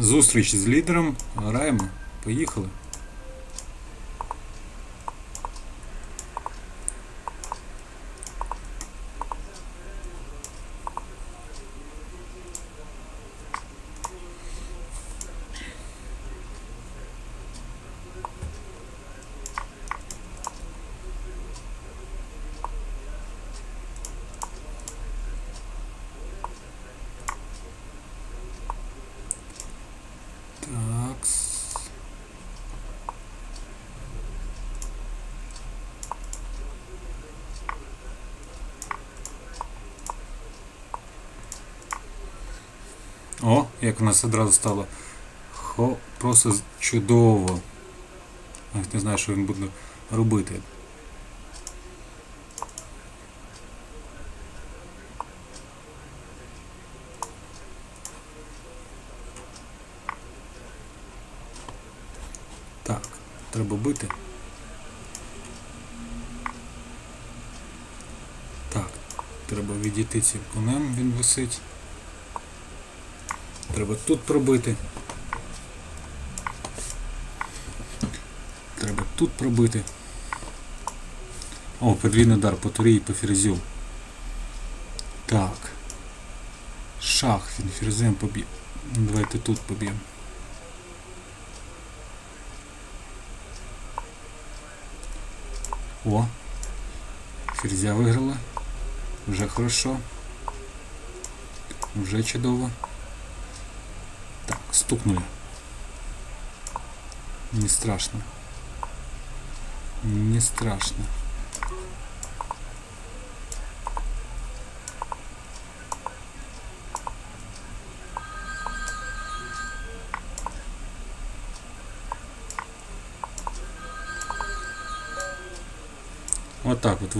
Зустріч з лідером. Граємо. Поїхали. Так. О, як у нас одразу стало. Хо, просто чудово. Навіть не знаю, що він буде робити. Так, треба бити. Так, треба відійти цим конем, він висить. Треба тут пробити. Треба тут пробити. О, подвійний удар по турі і по ферзю. Так. Шах, він ферзем поб'є. Давайте тут поб'ємо. О! Ферзя виграла. Вже хорошо. Вже чудово. Стукнули. Не страшно. Не страшно. Вот так вот.